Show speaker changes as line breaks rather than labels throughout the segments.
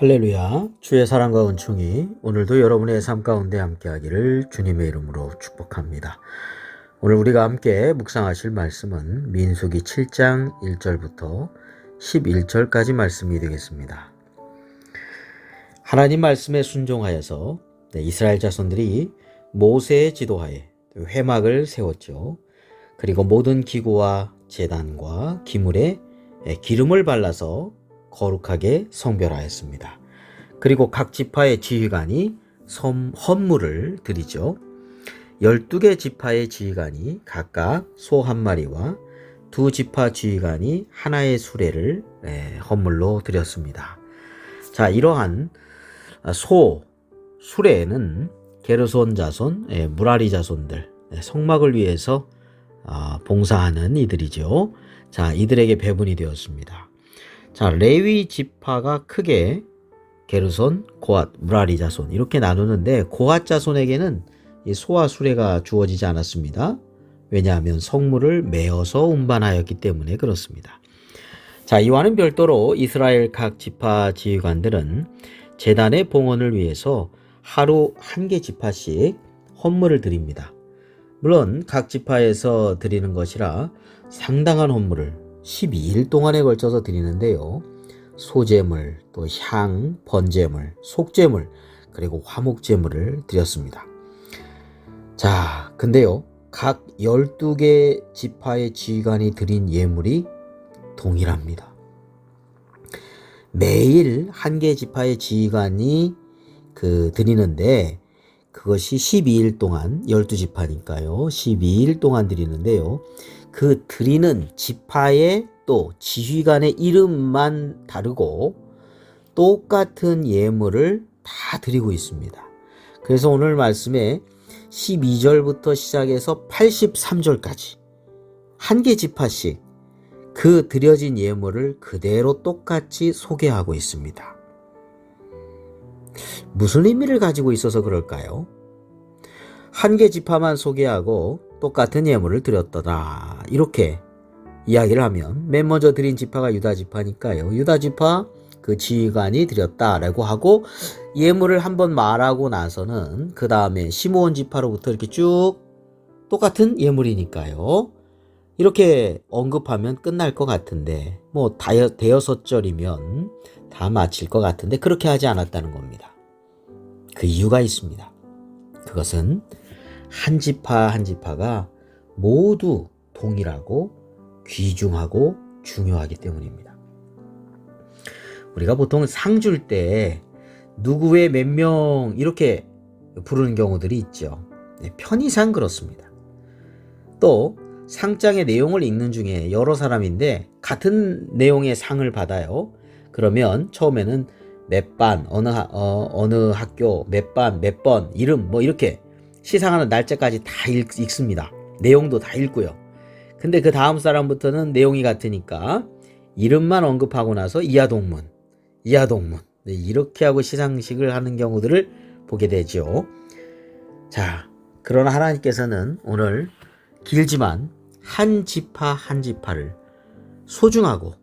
할렐루야. 주의 사랑과 은총이 오늘도 여러분의 삶 가운데 함께하기를 주님의 이름으로 축복합니다. 오늘 우리가 함께 묵상하실 말씀은 민수기 7장 1절부터 11절까지 말씀이 되겠습니다. 하나님 말씀에 순종하여서 네, 이스라엘 자손들이 모세의 지도하에 회막을 세웠죠. 그리고 모든 기구와 재단과 기물에 기름을 발라서 거룩하게 성별하였습니다. 그리고 각 지파의 지휘관이 섬, 헌물을 드리죠. 12개 지파의 지휘관이 각각 소 한 마리와 두 지파 지휘관이 하나의 수레를 예, 헌물로 드렸습니다. 자, 이러한 소, 수레는 게르손 자손, 예, 무라리 자손들, 예, 성막을 위해서 아, 봉사하는 이들이죠. 자, 이들에게 배분이 되었습니다. 자, 레위 지파가 크게 게르손, 고앗, 무라리 자손 이렇게 나누는데 고앗 자손에게는 이 소와 수레가 주어지지 않았습니다. 왜냐하면 성물을 메어서 운반하였기 때문에 그렇습니다. 자, 이와는 별도로 이스라엘 각 지파 지휘관들은 재단의 봉헌을 위해서 하루 한 개 지파씩 헌물을 드립니다. 물론 각 지파에서 드리는 것이라 상당한 헌물을 12일 동안에 걸쳐서 드리는데요. 소재물, 또 향, 번제물, 속제물, 그리고 화목제물을 드렸습니다. 자, 근데요. 각 12개 지파의 지휘관이 드린 예물이 동일합니다. 매일 한 개 지파의 지휘관이 그 드리는데 그것이 12일 동안 12지파니까요. 12일 동안 드리는데요. 그 드리는 지파의 또 지휘관의 이름만 다르고 똑같은 예물을 다 드리고 있습니다. 그래서 오늘 말씀에 12절부터 시작해서 83절까지 한 개 지파씩 그 드려진 예물을 그대로 똑같이 소개하고 있습니다. 무슨 의미를 가지고 있어서 그럴까요? 한 개 지파만 소개하고 똑같은 예물을 드렸더라. 이렇게 이야기를 하면 맨 먼저 드린 지파가 유다 지파니까요. 유다 지파 그 지휘관이 드렸다라고 하고 예물을 한번 말하고 나서는 그 다음에 시므온 지파로부터 이렇게 쭉 똑같은 예물이니까요. 이렇게 언급하면 끝날 것 같은데 뭐 대여섯 절이면 다 마칠 것 같은데 그렇게 하지 않았다는 겁니다. 그 이유가 있습니다. 그것은 한 지파 한 지파가 모두 동일하고 귀중하고 중요하기 때문입니다. 우리가 보통 상 줄 때 누구의 몇 명 이렇게 부르는 경우들이 있죠. 네, 편의상 그렇습니다. 또 상장의 내용을 읽는 중에 여러 사람인데 같은 내용의 상을 받아요. 그러면 처음에는 몇 반, 어느, 어, 어느 학교, 몇 반, 몇 번, 이름, 뭐 이렇게 시상하는 날짜까지 다 읽, 읽습니다. 내용도 다 읽고요. 근데 그 다음 사람부터는 내용이 같으니까 이름만 언급하고 나서 이하 동문, 이하 동문. 네, 이렇게 하고 시상식을 하는 경우들을 보게 되죠. 자, 그러나 하나님께서는 오늘 길지만 한 지파 한 지파를 소중하고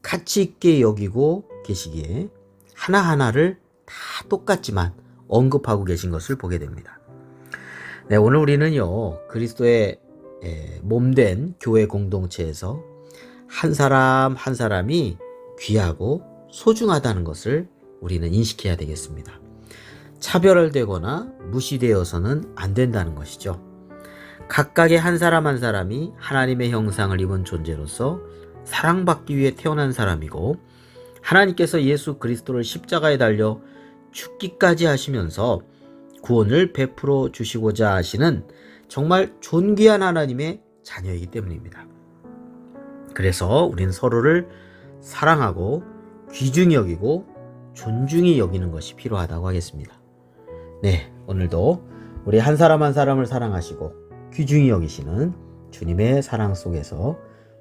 가치 있게 여기고 계시기에 하나하나를 다 똑같지만 언급하고 계신 것을 보게 됩니다. 네, 오늘 우리는요, 그리스도의 몸된 교회 공동체에서 한 사람 한 사람이 귀하고 소중하다는 것을 우리는 인식해야 되겠습니다. 차별되거나 무시되어서는 안 된다는 것이죠. 각각의 한 사람 한 사람이 하나님의 형상을 입은 존재로서 사랑받기 위해 태어난 사람이고 하나님께서 예수 그리스도를 십자가에 달려 죽기까지 하시면서 구원을 베풀어 주시고자 하시는 정말 존귀한 하나님의 자녀이기 때문입니다. 그래서 우리는 서로를 사랑하고 귀중히 여기고 존중히 여기는 것이 필요하다고 하겠습니다. 네, 오늘도 우리 한 사람 한 사람을 사랑하시고 귀중히 여기시는 주님의 사랑 속에서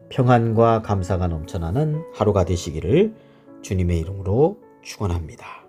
평안과 감사가 넘쳐나는 하루가 되시기를 주님의 이름으로 축원합니다.